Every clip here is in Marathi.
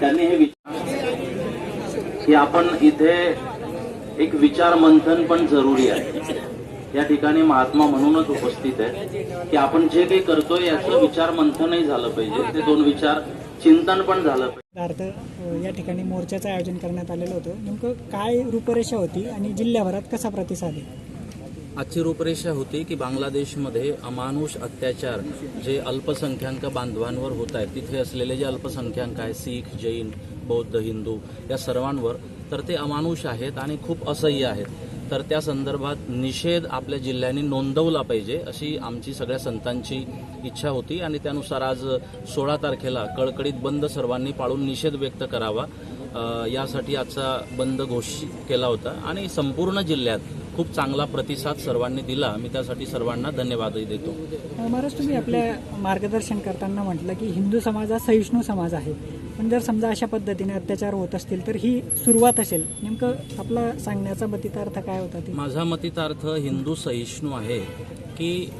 त्यांनी हे विचार की आपण इथे एक विचार मंथन पण जरुरी आहे. या ठिकाणी महात्मा म्हणूनच उपस्थित आहे की आपण जे काही करतोय याचं विचार मंथनही झालं पाहिजे. ते दोन विचार चिंतन पण झालं पाहिजे. या ठिकाणी मोर्चाचं आयोजन करण्यात आलेलं होतं. नेमकं काय रूपरेषा होती आणि जिल्ह्याभरात कसा प्रतिसाद आहे? आजची रूपरेषा होती की बांगलादेशमध्ये अमानुष अत्याचार जे अल्पसंख्याक बांधवांवर होत आहेत तिथे असलेले जे अल्पसंख्याक आहेत सीख जैन बौद्ध हिंदू या सर्वांवर तर ते अमानुष आहेत आणि खूप असह्य आहेत. तर त्या संदर्भात निषेध आपल्या जिल्ह्यांनी नोंदवला पाहिजे अशी आमची सगळ्या संतांची इच्छा होती आणि त्यानुसार आज सोळा तारखेला कडकडीत बंद सर्वांनी पाळून निषेध व्यक्त करावा यासाठी आजचा बंद घोषित केला होता. आणि संपूर्ण जिल्ह्यात खूप चांगला प्रतिसाद सर्वांनी दिला. मी त्यासाठी सर्वांना धन्यवादही देतो. महाराज तुम्ही आपल्या मार्गदर्शन करताना म्हटलं की हिंदू समाज हा सहिष्णू समाज आहे. पण जर समजा अशा पद्धतीने अत्याचार होत असतील तर ही सुरुवात असेल. नेमकं आपला सांगण्याचा मतितार्थ काय होता ते? माझा मतितार्थ हिंदू सहिष्णू आहे की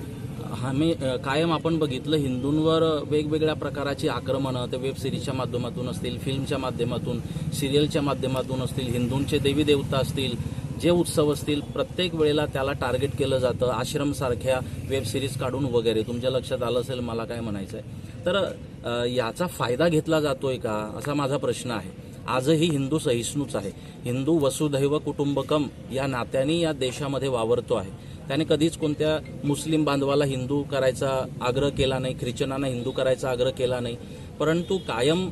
आम्ही अ, कायम आपण बघितलं हिंदूंवर वेगवेगळ्या प्रकारची आक्रमणं ते वेब सिरीजच्या माध्यमातून असतील फिल्मच्या माध्यमातून सिरियलच्या माध्यमातून असतील हिंदूंचे देवी देवता असतील जे उत्सव असतील प्रत्येक वेळेला त्याला टार्गेट केलं जातं आश्रमसारख्या वेब सिरीज काढून वगैरे. तुमच्या लक्षात आलं असेल मला काय म्हणायचं आहे तर याचा फायदा घेतला जातोय का? असा माझा प्रश्न आहे. आजही हिंदू सहिष्णूच आहे. हिंदू वसुधैव कुटुंबकम या नात्याने या देशामध्ये वावरतो आहे. त्याने कधीच कोणत्या मुस्लिम बांधवाला हिंदू करायचा आग्रह केला नाही ख्रिश्चनांना हिंदू करायचा आग्रह केला नाही. परंतु कायम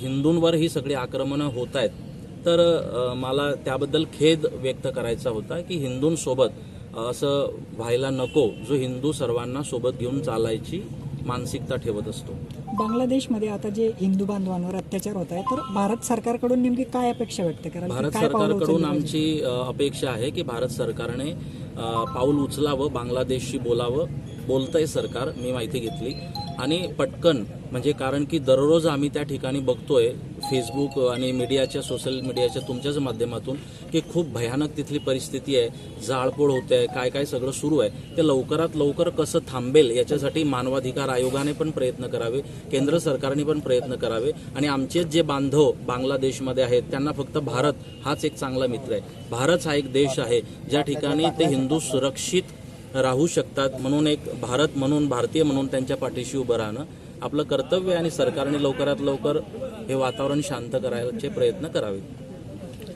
हिंदूंवर ही सगळी आक्रमणं होत आहेत. तर मला त्याबद्दल खेद व्यक्त करायचा होता की हिंदूंसोबत असं व्हायला नको जो हिंदू सर्वांना सोबत घेऊन चालायची मानसिकता ठेवत असतो. बांगलादेशमध्ये आता जे हिंदू बांधवांवर अत्याचार होत आहे तर भारत सरकारकडून नेमकी काय अपेक्षा व्यक्त कराल? की भारत सरकारकडून? आमची अपेक्षा आहे की भारत सरकारने पाऊल उचलावं बांगलादेशशी बोलावं बोलतंय सरकार मी माहिती घेतली. आणि पटकन म्हणजे कारण की दररोज आम्ही त्या ठिकाणी बघतोय फेसबुक आणि मीडियाच्या सोशल मीडियाच्या तुमच्याच माध्यमातून की खूप भयानक तिथली परिस्थिती आहे जाळपोळ होते आहे काय काय सगळं सुरू आहे ते लवकरात लवकर कसं थांबेल याच्यासाठी मानवाधिकार आयोगाने पण प्रयत्न करावे केंद्र सरकारने पण प्रयत्न करावे आणि आमचेच जे बांधव बांगलादेशमध्ये आहेत त्यांना फक्त भारत हाच एक चांगला मित्र आहे. भारत हा एक देश आहे ज्या ठिकाणी ते हिंदू सुरक्षित राहू शकतात म्हणून एक भारत म्हणून भारतीय म्हणून त्यांच्या पाठीशी उभं राहणं आपलं कर्तव्य आणि सरकारने लवकरात लवकर हे वातावरण शांत करायचे प्रयत्न करावे.